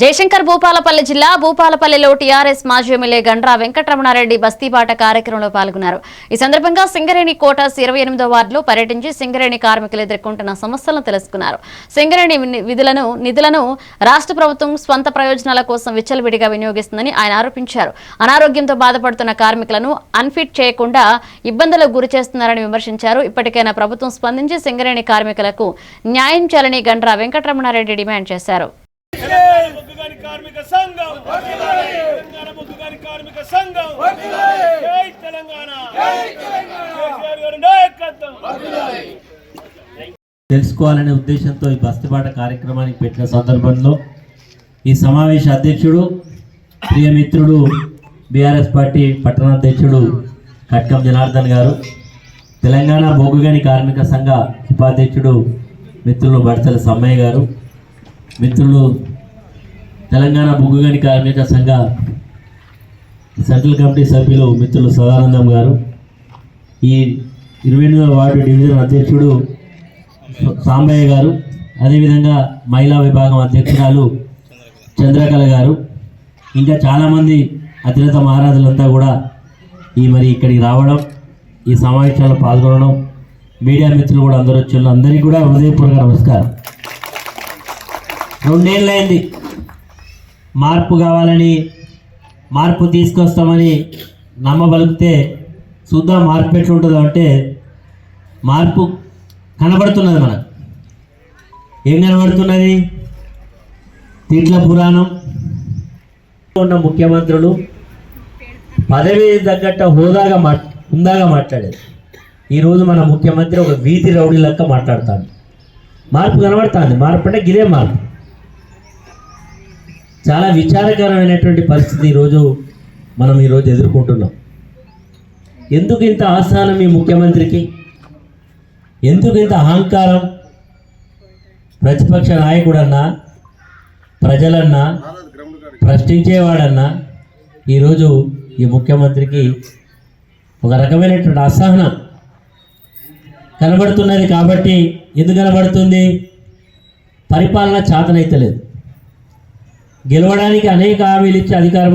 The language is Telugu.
జయశంకర్ భూపాలపల్లి జిల్లా భూపాలపల్లిలో టీఆర్ఎస్ మాజీ ఎమ్మెల్యే గండ్రా వెంకటరమణారెడ్డి బస్తీపాట కార్యక్రమంలో పాల్గొన్నారు. ఈ సందర్భంగా సింగరేణి కోటాస్ ఇరవై ఎనిమిదో వార్డులో పర్యటించి సింగరేణి కార్మికులు ఎదుర్కొంటున్న సమస్యలను తెలుసుకున్నారు. సింగరేణి విధులను నిధులను రాష్ట్ర ప్రభుత్వం స్వంత ప్రయోజనాల కోసం విచ్చలవిడిగా వినియోగిస్తుందని ఆయన ఆరోపించారు. అనారోగ్యంతో బాధపడుతున్న కార్మికులను అన్ఫిట్ చేయకుండా ఇబ్బందులకు గురి చేస్తున్నారని విమర్శించారు. ఇప్పటికైనా ప్రభుత్వం స్పందించి సింగరేణి కార్మికులకు న్యాయం చేయాలని గండ్రా వెంకటరమణారెడ్డి డిమాండ్ చేశారు. కార్మిక సంఘం. తెలంగాణ ముగ్గుగాని కార్మిక సంఘం. జై తెలంగాణ. కేసీఆర్ గారి నాయకత్వం. తెలుసుకోవాలనే ఉద్దేశంతో ఈ బస్తిపాట కార్యక్రమానికి పెట్టిన సందర్భంలో ఈ సమావేశ అధ్యక్షుడు ప్రియమిత్రుడు బీఆర్ఎస్ పార్టీ పట్టణాధ్యక్షుడు కట్కం జనార్దన్ గారు తెలంగాణ బొగ్గుగని కార్మిక సంఘ ఉపాధ్యక్షుడు మిత్రులు బడతల సమ్మయ్య గారు మిత్రులు తెలంగాణ బొగ్గుగని కార్మిక సంఘ సెంట్రల్ కమిటీ సభ్యులు మిత్రులు సదానందం గారు. ఈ ఇరవై ఎనిమిదవ వార్డు డివిజన్ అధ్యక్షుడు సాంబయ్య గారు అదేవిధంగా మహిళా విభాగం అధ్యక్షురాలు చంద్రకళ గారు. ఇంకా చాలామంది అతిరథ మహారాజులంతా కూడా ఈ మరి ఇక్కడికి రావడం ఈ సమావేశాల్లో పాల్గొనడం మీడియా మిత్రులు కూడా అందరూ వచ్చి అందరికీ కూడా హృదయపూర్వక నమస్కారం. రెండేళ్ళైంది మార్పు కావాలని మార్పు తీసుకొస్తామని నమ్మబలిగితే చూద్దాం మార్పు ఎట్లుంటుందో అంటే మార్పు కనబడుతున్నది మనకు. ఏం కనబడుతున్నది? తిట్ల పురాణం. ఉన్న ముఖ్యమంత్రులు పదవి తగ్గట్ట హోదాగా మా హుందాగా మాట్లాడేది ఈరోజు మన ముఖ్యమంత్రి ఒక వీధి రౌడీ లెక్క మాట్లాడతాడు. మార్పు కనబడుతుంది. మార్పు అంటే గిరే మార్పు. చాలా విచారకరమైనటువంటి పరిస్థితి ఈరోజు మనం ఈరోజు ఎదుర్కొంటున్నాం. ఎందుకు ఇంత ఆస్థానం ఈ ముఖ్యమంత్రికి? ఎందుకు ఇంత అహంకారం? ప్రతిపక్ష నాయకుడన్నా ప్రజలన్నా ప్రశ్నించేవాడన్నా ఈరోజు ఈ ముఖ్యమంత్రికి ఒక రకమైనటువంటి అసహనం కనబడుతున్నది కాబట్టి ఎందుకు కనబడుతుంది? పరిపాలన చాతనైతలేదు గెలవడానికి అనేక హామీలు ఇచ్చి అధికారం